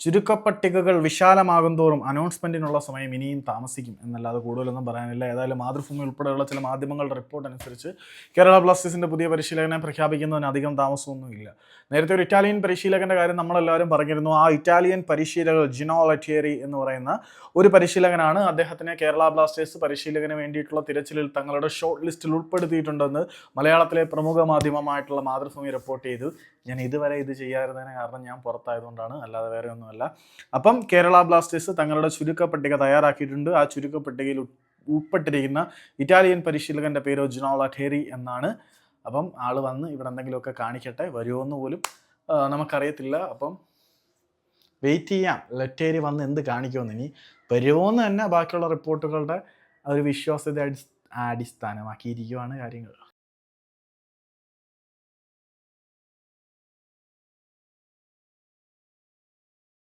ചുരുക്കപ്പട്ടികകൾ വിശാലമാകും തോറും അനൗൺസ്മെന്റിനുള്ള സമയം ഇനിയും താമസിക്കും എന്നല്ലാതെ കൂടുതലൊന്നും പറയാനില്ല. ഏതായാലും മാതൃഭൂമി ഉൾപ്പെടെയുള്ള ചില മാധ്യമങ്ങളുടെ റിപ്പോർട്ട് അനുസരിച്ച് കേരള ബ്ലാസ്റ്റേഴ്സിന്റെ പുതിയ പരിശീലകനെ പ്രഖ്യാപിക്കുന്നതിന് അധികം താമസമൊന്നുമില്ല. നേരത്തെ ഒരു ഇറ്റാലിയൻ പരിശീലകന്റെ കാര്യം നമ്മളെല്ലാവരും പറഞ്ഞിരുന്നു. ആ ഇറ്റാലിയൻ പരിശീലകർ ജിനോ ലറ്റിയേറി എന്ന് പറയുന്ന ഒരു പരിശീലകനാണ്. അദ്ദേഹത്തിനെ കേരള ബ്ലാസ്റ്റേഴ്സ് പരിശീലകന് വേണ്ടിയിട്ടുള്ള തിരച്ചിലിൽ തങ്ങളുടെ ഷോർട്ട് ലിസ്റ്റിൽ ഉൾപ്പെടുത്തിയിട്ടുണ്ടെന്ന് മലയാളത്തിലെ പ്രമുഖ മാധ്യമമായിട്ടുള്ള മാതൃഭൂമി റിപ്പോർട്ട് ചെയ്തു. ഞാൻ ഇതുവരെ ഇത് ചെയ്യാതിരുന്നതിന് കാരണം ഞാൻ പുറത്തായതുകൊണ്ടാണ്. അല്ലാതെ വേറെ ഒന്നുമല്ല അപ്പം കേരള ബ്ലാസ്റ്റേഴ്സ് തങ്ങളുടെ ചുരുക്കപ്പട്ടിക തയ്യാറാക്കിയിട്ടുണ്ട്. ആ ചുരുക്കപ്പട്ടികയിൽ ഉൾ- ഉൾപ്പെട്ടിരിക്കുന്ന ഇറ്റാലിയൻ പരിശീലകന്റെ പേര് ജിനോള ലഠേരി എന്നാണ്. അപ്പം ആൾ വന്ന് ഇവിടെ എന്തെങ്കിലുമൊക്കെ കാണിക്കട്ടെ വരുമോ എന്ന് പോലും നമുക്കറിയത്തില്ല. അപ്പം വെയിറ്റ് ചെയ്യാം. ലെറ്റേരി വന്ന് എന്ത് കാണിക്കുമെന്ന് ഇനി വരുമോന്ന് തന്നെ ബാക്കിയുള്ള റിപ്പോർട്ടുകളുടെ ഒരു വിശ്വാസ്യത അടിസ് അടിസ്ഥാനമാക്കിയിരിക്കുവാണ് കാര്യങ്ങൾ.